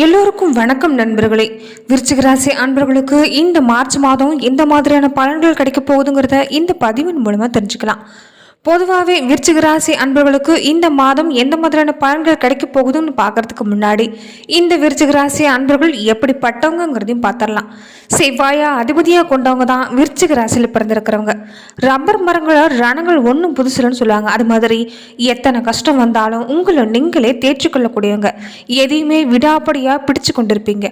எல்லோருக்கும் வணக்கம் நண்பர்களே. விருச்சிகராசி அன்பர்களுக்கு இந்த மார்ச் மாதம் எந்த மாதிரியான பலன்கள் கிடைக்க போகுதுங்கிறத இந்த பதிவின் மூலமாக தெரிஞ்சுக்கலாம். பொதுவாகவே விருச்சிக ராசி அன்பர்களுக்கு இந்த மாதம் எந்த மாதிரியான பலன்கள் கிடைக்க போகுதுன்னு பார்க்கறதுக்கு முன்னாடி இந்த விருச்சிக ராசி அன்பர்கள் எப்படிப்பட்டவங்கிறதையும் பார்த்துடலாம். செவ்வாயா அதிபதியாக கொண்டவங்க தான் விருச்சிக ராசியில் பிறந்திருக்கிறவங்க. ரப்பர் மரங்களை ரணங்கள் ஒன்றும் புதுசுலன்னு சொல்லுவாங்க. அது மாதிரி எத்தனை கஷ்டம் வந்தாலும் உங்களை நீங்களே தேற்றிக்கொள்ளக்கூடியவங்க. எதையுமே விடாப்படியாக பிடிச்சு கொண்டிருப்பீங்க.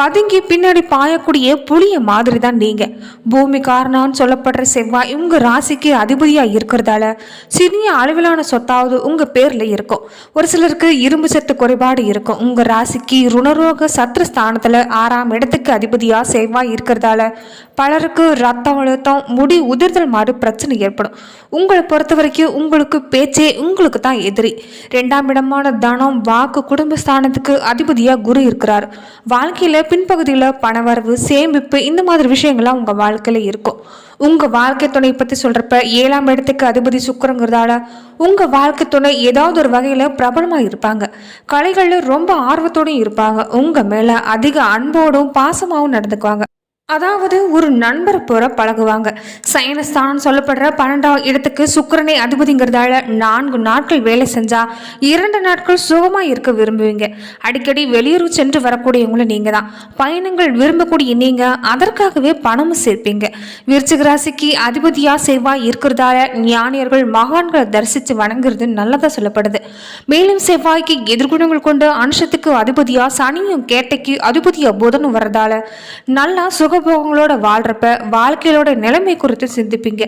பதுங்கி பின்னாடி பாயக்கூடிய புளிய மாதிரி தான் நீங்கள் பூமி காரணம்னு சொல்லப்படுற செவ்வாய் உங்கள் ராசிக்கு அதிபதியாக இருக்கிறதால சிறிய அளவிலான சொத்தாவது உங்கள் பேரில் இருக்கும். ஒரு சிலருக்கு இரும்பு சத்து குறைபாடு இருக்கும். உங்கள் ராசிக்கு ருணரோக சத்ரு ஸ்தானத்தில் ஆறாம் இடத்துக்கு அதிபதியாக செவ்வாய் இருக்கிறதால பலருக்கு ரத்தம் அழுத்தம் முடி உதிர்தல் மாதிரி பிரச்சனை ஏற்படும். உங்களை பொறுத்த வரைக்கும் உங்களுக்கு பேச்சே உங்களுக்கு தான் எதிரி. ரெண்டாம் இடமான தனம் வாக்கு குடும்பஸ்தானத்துக்கு அதிபதியாக குரு இருக்கிறார். வாழ்க்கையில் பின்பகுதியில் பணவரவு சேமிப்பு இந்த மாதிரி விஷயங்கள்லாம் உங்கள் வாழ்க்கையில் இருக்கும். உங்கள் வாழ்க்கை துணை பற்றி சொல்கிறப்ப ஏழாம் இடத்துக்கு அதிபதி சுக்கரங்கிறதால உங்கள் வாழ்க்கை துணை ஏதாவது ஒரு வகையில் பிரபலமாக இருப்பாங்க. கலைகளில் ரொம்ப ஆர்வத்தோடும் இருப்பாங்க. உங்கள் மேலே அதிக அன்போடும் பாசமாகவும் நடந்துக்குவாங்க. அதாவது ஒரு நண்பர் போற பழகுவாங்க. சயனஸ்தானம் சொல்லப்படுற பன்னெண்டாம் இடத்துக்கு சுக்கரனை அதிபதிங்கிறதால நான்கு நாட்கள் வேலை செஞ்சா இரண்டு நாட்கள் சுகமா இருக்க விரும்புவீங்க. அடிக்கடி வெளியூர் சென்று வரக்கூடியவங்களும் நீங்க தான் பயணங்கள் விரும்பக்கூடிய நீங்க அதற்காகவே பணமும் சேர்ப்பீங்க. விருச்சிக ராசிக்கு அதிபதியா செவ்வாய் இருக்கிறதால ஞானியர்கள் மகான்களை தரிசித்து வணங்குறது நல்லதா சொல்லப்படுது. மேலும் செவ்வாய்க்கு எதிர்குணங்கள் கொண்ட அனுஷத்துக்கு அதிபதியா சனியும் கேட்டைக்கு அதிபதியா புதனும் வர்றதால நல்லா சுக சுகபோகங்களோட வாழ்றப்ப வாழ்க்கையோட நிலைமை குறித்து சிந்திப்பீங்க.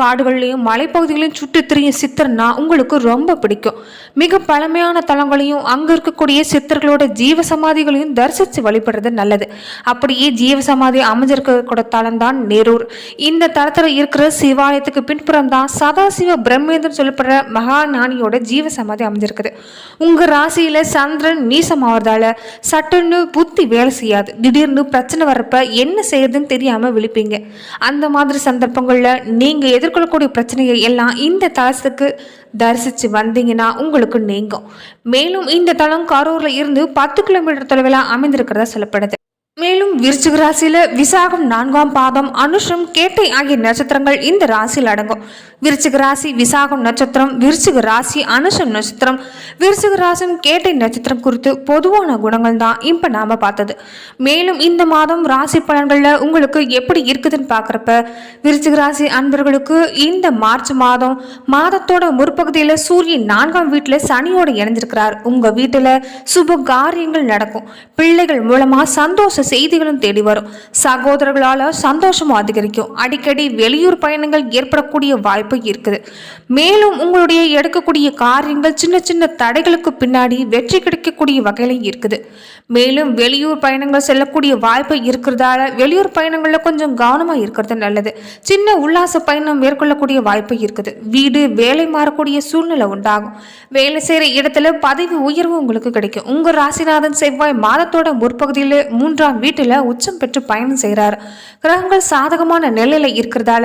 காடுகள்லையும் மலைப்பகுதிகளையும் சுற்றி திரியும் சித்தர்னா உங்களுக்கு ரொம்ப பிடிக்கும். மிக பழமையான தலங்களையும் அங்க இருக்கக்கூடிய சித்தர்களோட ஜீவ சமாதிகளையும் தரிசித்து வழிபடுறது நல்லது. அப்படியே ஜீவ சமாதி அமைஞ்சிருக்க தலம் தான் நேரூர். இந்த தரத்தில் இருக்கிற சிவாலயத்துக்கு பின்புறம் தான் சதாசிவ பிரம்மேந்திரன் சொல்லப்படுற மகாநானியோட ஜீவ சமாதி அமைஞ்சிருக்குது. உங்க ராசியில சந்திரன் நீசம் ஆவறதால சட்டுன்னு புத்தி வேலை செய்யாது. திடீர்னு பிரச்சனை வர்றப்ப என்ன செய்யறதுன்னு தெரியாம விழிப்பீங்க. அந்த மாதிரி சந்தர்ப்பங்கள்ல நீங்க எதிர்கொள்ளக்கூடிய பிரச்சனையை எல்லாம் இந்த தலத்துக்கு தரிசிச்சு வந்தீங்கன்னா உங்களுக்கு நீங்கும். மேலும் இந்த தளம் கரூர்ல இருந்து பத்து கிலோமீட்டர் தொலைவில் அமைந்திருக்கிறதா சொல்லப்படுது. மேலும் விருச்சிக ராசியில விசாகம் நான்காம் பாதம் அனுஷம் கேட்டை ஆகிய நட்சத்திரங்கள் இந்த ராசியில் அடங்கும். விருச்சிக ராசி விசாகம் நட்சத்திரம் விருச்சிக ராசி அனுஷம் நட்சத்திரம். விருச்சிக ராசியும் கேட்டை நட்சத்திரம் குறித்து பொதுவான குணங்கள் தான் இப்போ நாம பார்த்தது. மேலும் இந்த மாதம் ராசி பலன்களில் உங்களுக்கு எப்படி இருக்குதுன்னு பார்க்குறப்ப விருச்சிக ராசி அன்பர்களுக்கு இந்த மார்ச் மாதம் மாதத்தோட முற்பகுதியில் சூரியன் நான்காம் வீட்டில் சனியோட இணைஞ்சிருக்கிறார். உங்கள் வீட்டில் சுப காரியங்கள் நடக்கும். பிள்ளைகள் மூலமாக சந்தோஷ செய்திகளும் தேடி வரும். சகோதரர்களால் சந்தோஷமும் அதிகரிக்கும். அடிக்கடி வெளியூர் பயணங்கள் ஏற்படக்கூடிய வாய்ப்பு இருக்குது. மேலும் உங்களுடைய எடுக்கக்கூடிய காரியங்கள் சின்ன சின்ன தடைகளுக்கு பின்னாடி வெற்றி கிடைக்கக்கூடிய வகையிலும் இருக்குது. மேலும் வெளியூர் பயணங்கள் செல்லக்கூடிய வாய்ப்பு இருக்கிறதால வெளியூர் பயணங்களில் கொஞ்சம் கவனமாக இருக்கிறது நல்லது. சின்ன உல்லாச பயணம் மேற்கொள்ளக்கூடிய வாய்ப்பு இருக்குது. வீடு வேலை மாறக்கூடிய சூழ்நிலை உண்டாகும். வேலை செய்கிற இடத்துல பதவி உயர்வு உங்களுக்கு கிடைக்கும். உங்கள் ராசிநாதன் செவ்வாய் மாதத்தோட முற்பகுதியில் மூன்றாம் வீட்டில் உச்சம் பெற்று பயணம் செய்கிறார் கிரகங்கள் சாதகமான நிலையில் இருக்கிறதால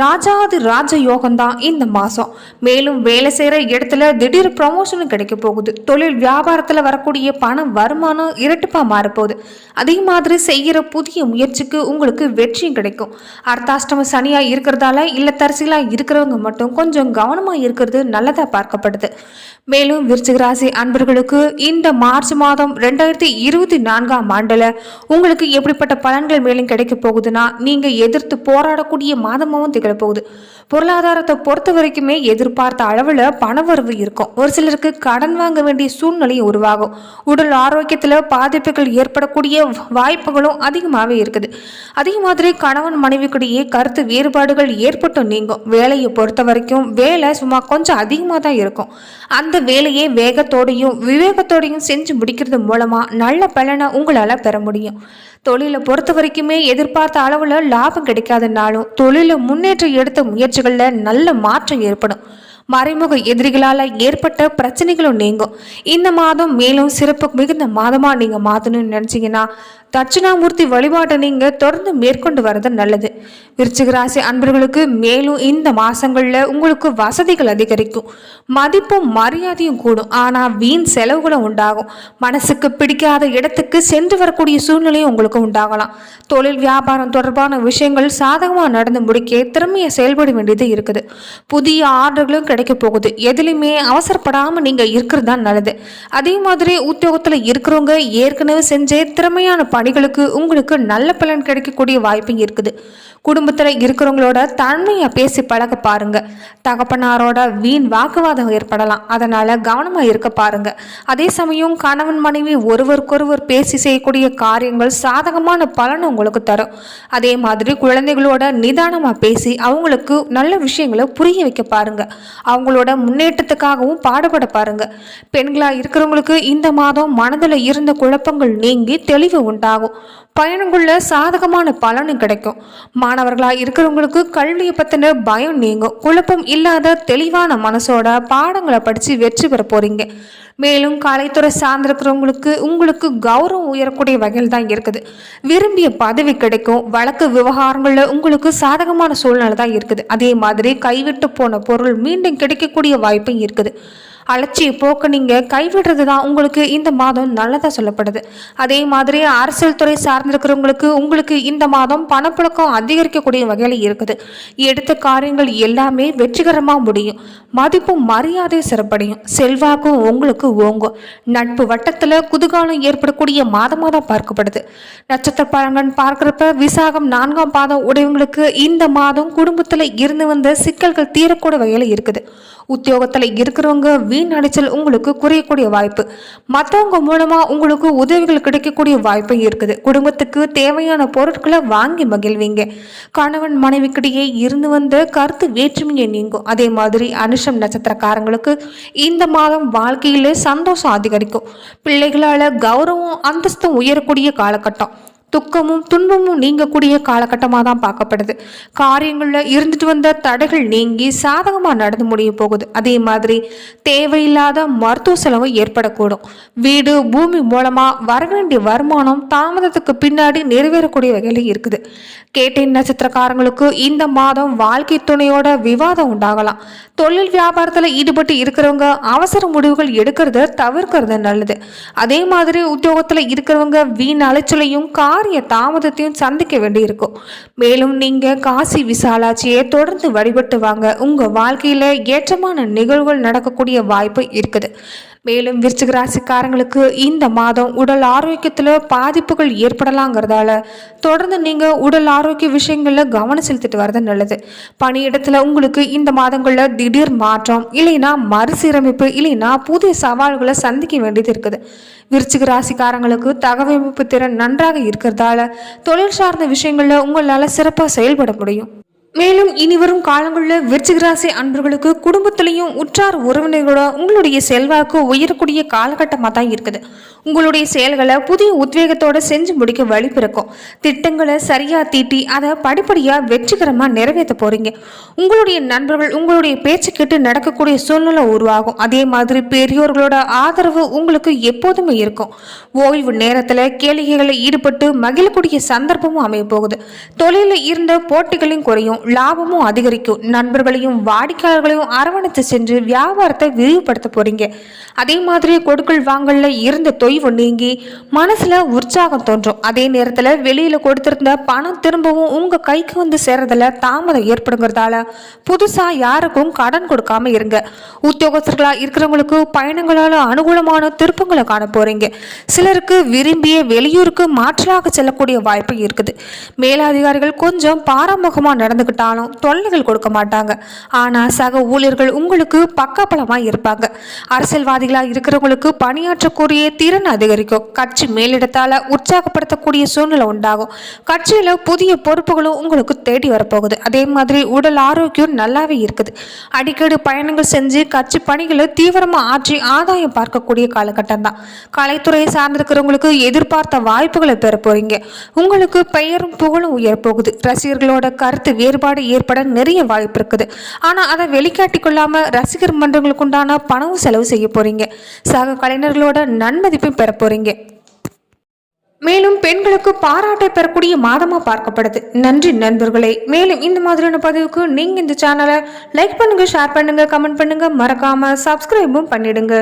ராஜாதி ராஜ யோகம் தான் இந்த மாதம் மேலும் வேலை செய்கிற இடத்துல திடீர் ப்ரமோஷனும் கிடைக்க போகுது. தொழில் வியாபாரத்தில் வரக்கூடிய பணம் வருமானம் இரட்டிப்பாக மாறப்போகுது. அதே மாதிரி செய்கிற புதிய முயற்சிக்கு உங்களுக்கு வெற்றியும் கிடைக்கும். அர்த்தாஷ்டம சனியாக இருக்கிறதால இல்லத்தரசிகளாக இருக்கிறவங்க மட்டும் கொஞ்சம் கவனமாக இருக்கிறது நல்லதாக பார்க்கப்படுது. மேலும் விருச்சிகராசி அன்பர்களுக்கு இந்த மார்ச் மாதம் ரெண்டாயிரத்தி இருபத்தி நான்காம் ஆண்டில் உங்களுக்கு எப்படிப்பட்ட பலன்கள் மேலும் கிடைக்க போகுதுன்னா நீங்கள் எதிர்த்து போராடக்கூடிய மாதமாகவும் திகழ போகுது. பொருளாதாரத்தை பொறுத்த வரைக்குமே எதிர்பார்த்த அளவில் பணவரவு இருக்கும். ஒரு சிலருக்கு கடன் வாங்க வேண்டிய சூழ்நிலை உருவாகும். உடல் ஆரோக்கியத்தில் பாதிப்புகள் ஏற்படக்கூடிய வாய்ப்புகளும் அதிகமாகவே இருக்குது. அதே மாதிரி கணவன் மனைவிக்கிடையே கருத்து வேறுபாடுகள் ஏற்பட்டும் நீங்கும். வேலையை பொறுத்த வரைக்கும் வேலை சும்மா கொஞ்சம் அதிகமாக தான் இருக்கும். அந்த வேலையை வேகத்தோடையும் விவேகத்தோடையும் செஞ்சு முடிக்கிறது மூலமாக நல்ல பலனை உங்களால் பெற முடியும். தொழிலை பொறுத்த வரைக்குமே எதிர்பார்த்த அளவில் லாபம் கிடைக்காதுனாலும் தொழிலில் முன்னேற்றம் எடுத்த முயற்சிகளில் நல்ல மாற்றம் ஏற்படும். மறைமுக எதிரிகளால் ஏற்பட்ட பிரச்சனைகளும் நீங்கும். இந்த மாதம் மேலும் சிறப்பு மிகுந்த மாதமாக நீங்கள் மாற்றணும்னு நினச்சிங்கன்னா தட்சிணாமூர்த்தி வழிபாட்டை நீங்க தொடர்ந்து மேற்கொண்டு வரது நல்லது. விருச்சிக ராசி அன்பர்களுக்கு மேலும் இந்த மாசங்கள்ல உங்களுக்கு வசதிகள் அதிகரிக்கும். மதிப்பும் மரியாதையும் கூடும். ஆனா வீண் செலவுகளும் உண்டாகும். மனசுக்கு பிடிக்காத இடத்துக்கு சென்று வரக்கூடிய சூழ்நிலையும் உங்களுக்கு உண்டாகலாம். தொழில் வியாபாரம் தொடர்பான விஷயங்கள் சாதகமாக நடந்து முடிக்க திறமையை செயல்பட வேண்டியது இருக்குது. புதிய ஆர்டர்களும் கிடைக்க போகுது. எதுலையுமே அவசரப்படாமல் நீங்கள் இருக்கிறது தான் நல்லது. அதே மாதிரி உத்தியோகத்தில் இருக்கிறவங்க ஏற்கனவே செஞ்ச திறமையான பணிகளுக்கு உங்களுக்கு நல்ல பலன் கிடைக்கக்கூடிய வாய்ப்பும் இருக்குது. குடும்பத்தில் இருக்கிறவங்களோட தன்மையாக பேசி பழக பாருங்க. தகப்பனாரோட வீண் வாக்குவாதம் ஏற்படலாம். அதனால் கவனமாக இருக்க பாருங்க. அதே சமயம் கணவன் மனைவி ஒருவருக்கொருவர் பேசி செய்யக்கூடிய காரியங்கள் சாதகமான பலன் உங்களுக்கு தரும். அதே மாதிரி குழந்தைகளோட நிதானமாக பேசி அவங்களுக்கு நல்ல விஷயங்களை புரிய வைக்க பாருங்க. அவங்களோட முன்னேற்றத்துக்காகவும் பாடுபட பாருங்க. பெண்களாக இருக்கிறவங்களுக்கு இந்த மாதம் மனதில் இருந்த குழப்பங்கள் நீங்கி தெளிவு உண்டாகும் பயணங்குள்ள சாதகமான பலனும் கிடைக்கும். மாணவர்களாக இருக்கிறவங்களுக்கு கல்வியை பற்றின பயம் நீங்கும். குழப்பம் இல்லாத தெளிவான மனசோட பாடங்களை படித்து வெற்றி பெற போகிறீங்க மேலும் கலைத்துறை சார்ந்திருக்கிறவங்களுக்கு உங்களுக்கு கௌரவம் உயரக்கூடிய வகையில் தான் இருக்குது. விரும்பிய பதவி கிடைக்கும். வழக்கு விவகாரங்களில் உங்களுக்கு சாதகமான சூழ்நிலை தான் இருக்குது. அதே மாதிரி கைவிட்டு போன பொருள் மீண்டும் கிடைக்கக்கூடிய வாய்ப்பும் இருக்குது. அலட்சிய போக்க நீங்கள் கைவிடுறது தான் உங்களுக்கு இந்த மாதம் நல்லதாக சொல்லப்படுது. அதே மாதிரி அரசியல் துறை சார்ந்திருக்கிறவங்களுக்கு உங்களுக்கு இந்த மாதம் பணப்புழக்கம் அதிகரிக்கக்கூடிய வகையில் இருக்குது. எடுத்த காரியங்கள் எல்லாமே வெற்றிகரமாக முடியும். மதிப்பும் மரியாதையும் சிறப்படையும். செல்வாக்கும் உங்களுக்கு ஓங்கும். நட்பு வட்டத்தில் குதூகாலம் ஏற்படக்கூடிய மாதமாக தான் பார்க்கப்படுது. நட்சத்திர பழங்கன் பார்க்குறப்ப விசாகம் நான்காம் பாதம் உடையவங்களுக்கு இந்த மாதம் குடும்பத்தில் இருந்து வந்த சிக்கல்கள் தீரக்கூட வகையில் இருக்குது. உத்தியோகத்தில் இருக்கிறவங்க வீண் அடைச்சல் உங்களுக்கு குறையக்கூடிய வாய்ப்பு. மற்றவங்க மூலமாக உங்களுக்கு உதவிகள் கிடைக்கக்கூடிய வாய்ப்பும் இருக்குது. குடும்பத்துக்கு தேவையான பொருட்களை வாங்கி மகிழ்வீங்க. கணவன் மனைவிக்கிடையே இருந்து வந்த கருத்து வேற்றுமையை நீங்கும். அதே மாதிரி அனுஷம் நட்சத்திரக்காரங்களுக்கு இந்த மாதம் வாழ்க்கையில் சந்தோஷம் அதிகரிக்கும். பிள்ளைகளால் கௌரவம் அந்தஸ்தும் உயரக்கூடிய காலகட்டம். துக்கமும் துன்பமும் நீங்கக்கூடிய காலகட்டமாக தான் பார்க்கப்படுது. காரியங்களில் இருந்துட்டு வந்த தடைகள் நீங்கி சாதகமாக நடந்து முடிய போகுது. அதே மாதிரி தேவையில்லாத மருத்துவ செலவு ஏற்படக்கூடும். வீடு பூமி மூலமாக வர வேண்டிய வருமானம் தாமதத்துக்கு பின்னாடி நிறைவேறக்கூடிய வகையில் இருக்குது. கேட்டின் நட்சத்திரக்காரங்களுக்கு இந்த மாதம் வாழ்க்கை துணையோட விவாதம் உண்டாகலாம். தொழில் வியாபாரத்தில் ஈடுபட்டு இருக்கிறவங்க அவசர முடிவுகள் எடுக்கிறத தவிர்க்கிறது நல்லது. அதே மாதிரி உத்தியோகத்தில் இருக்கிறவங்க வீண் அலைச்சலையும் காரிய தாமதத்தையும் சந்திக்க வேண்டியிருக்கும். மேலும் நீங்கள் காசி விசாலாட்சியை தொடர்ந்து வழிபட்டு வாங்க. உங்கள் வாழ்க்கையில் ஏற்றமான நிகழ்வுகள் நடக்கக்கூடிய வாய்ப்பு இருக்குது. மேலும் விருச்சிக ராசிக்காரங்களுக்கு இந்த மாதம் உடல் ஆரோக்கியத்தில் பாதிப்புகள் ஏற்படலாங்கிறதால தொடர்ந்து நீங்கள் உடல் ஆரோக்கிய விஷயங்களில் கவனம் செலுத்திட்டு வரது நல்லது. பணியிடத்தில் உங்களுக்கு இந்த மாதங்களில் திடீர் மாற்றம் இல்லைன்னா மறுசீரமைப்பு இல்லைன்னா புதிய சவால்களை சந்திக்க வேண்டியது இருக்குது. விருச்சிக ராசிக்காரங்களுக்கு தகவமைப்பு திறன் நன்றாக இருக்கிறதால தொழில் சார்ந்த விஷயங்களில் உங்களால் சிறப்பாக செயல்பட முடியும். மேலும் இனி வரும் காலங்களில் விருச்சிகராசி அன்பர்களுக்கு குடும்பத்திலையும் உற்றார் உறவினர்களோட உங்களுடைய செல்வாக்கு உயரக்கூடிய காலகட்டமாக தான் இருக்குது. உங்களுடைய செயல்களை புதிய உத்வேகத்தோடு செஞ்சு முடிக்க வழி பிறக்கும். திட்டங்களை சரியாக தீட்டி அதை படிப்படியாக வெற்றிகரமாக நிறைவேற்ற போகிறீங்க உங்களுடைய நண்பர்கள் உங்களுடைய பேச்சு கேட்டு நடக்கக்கூடிய சூழ்நிலை உருவாகும். அதே மாதிரி பெரியோர்களோட ஆதரவு உங்களுக்கு எப்போதுமே இருக்கும். ஓய்வு நேரத்தில் கேளிகைகளில் ஈடுபட்டு மகிழக்கூடிய சந்தர்ப்பமும் அமைய போகுது. தொழிலில் இருந்த போட்டிகளையும் குறையும். லாபமும் அதிகரிக்கும். நண்பர்களையும் வாடிக்கையாளர்களையும் அரவணைத்து சென்று வியாபாரத்தை விரிவுபடுத்த போறீங்க. அதே மாதிரி கொடுக்கல் வாங்கல்ல இருந்த தொய்வு நீங்கி மனசுல உற்சாகம் தோன்றும். அதே நேரத்தில் வெளியில கொடுத்திருந்த பணம் திரும்பவும் உங்க கைக்கு வந்து சேர்றதுல தாமதம் ஏற்படுங்கிறதால புதுசா யாருக்கும் கடன் கொடுக்காம இருங்க. உத்தியோகஸ்தர்களா இருக்கிறவங்களுக்கு பயணங்களால அனுகூலமான திருப்பங்களை காண போறீங்க. சிலருக்கு விரும்பிய வெளியூருக்கு மாற்றலாக செல்லக்கூடிய வாய்ப்பு இருக்குது. மேலதிகாரிகள் கொஞ்சம் பாரமுகமாக நடந்துக்கிட்டு எடுத்துக்கிட்டாலும் தொல்லைகள் கொடுக்க மாட்டாங்க. ஆனால் சக ஊழியர்கள் உங்களுக்கு பக்கபலமாக இருப்பாங்க. அரசியல்வாதிகளாக இருக்கிறவங்களுக்கு பணியாற்றக்கூடிய திறன் அதிகரிக்கும். கட்சி மேலிடத்தால் உற்சாகப்படுத்தக்கூடிய சூழ்நிலை உண்டாகும். கட்சியில் புதிய பொறுப்புகளும் உங்களுக்கு தேடி வரப்போகுது. அதே மாதிரி உடல் ஆரோக்கியம் நல்லாவே இருக்குது. அடிக்கடி பயணங்கள் செஞ்சு கட்சி பணிகளை தீவிரமாக ஆற்றி ஆதாயம் பார்க்கக்கூடிய காலகட்டம் தான். கலைத்துறையை சார்ந்திருக்கிறவங்களுக்கு எதிர்பார்த்த வாய்ப்புகளை பெற போறீங்க. உங்களுக்கு பெயரும் புகழும் உயரப்போகுது ரசிகர்களோட கருத்து வேறு வேறுபாடு ஏற்பட நிறைய வாய்ப்பு இருக்குது. ஆனால் அதை வெளிக்காட்டி கொள்ளாமல் ரசிகர் மன்றங்களுக்கு உண்டான பணமும் செலவு செய்ய போகிறீங்க சக கலைஞர்களோட நன்மதிப்பும் பெற போகிறீங்க மேலும் பெண்களுக்கு பாராட்டை பெறக்கூடிய மாதமாக பார்க்கப்படுது. நன்றி நண்பர்களே. மேலும் இந்த மாதிரியான பதிவுக்கு நீங்கள் இந்த சேனலை லைக் பண்ணுங்கள் ஷேர் பண்ணுங்கள் கமெண்ட் பண்ணுங்கள் மறக்காமல் சப்ஸ்கிரைபும் பண்ணிடுங்க.